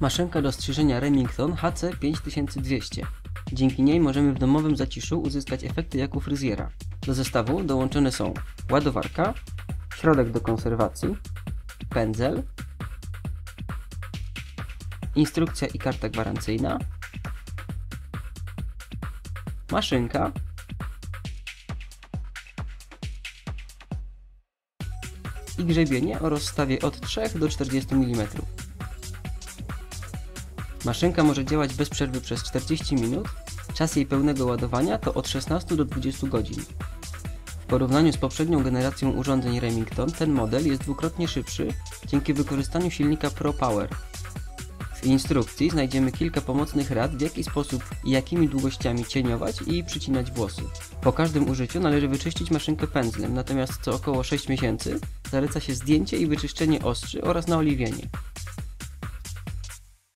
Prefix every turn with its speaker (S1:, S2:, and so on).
S1: Maszynka do strzyżenia Remington HC5200. Dzięki niej możemy w domowym zaciszu uzyskać efekty jak u fryzjera. Do zestawu dołączone są ładowarka, środek do konserwacji, pędzel, instrukcja i karta gwarancyjna, maszynka, i grzebienie o rozstawie od 3 do 40 mm. Maszynka może działać bez przerwy przez 40 minut, czas jej pełnego ładowania to od 16 do 20 godzin. W porównaniu z poprzednią generacją urządzeń Remington ten model jest dwukrotnie szybszy dzięki wykorzystaniu silnika Pro Power. W instrukcji znajdziemy kilka pomocnych rad w jaki sposób i jakimi długościami cieniować i przycinać włosy. Po każdym użyciu należy wyczyścić maszynkę pędzlem, natomiast co około 6 miesięcy zaleca się zdjęcie i wyczyszczenie ostrzy oraz naoliwienie.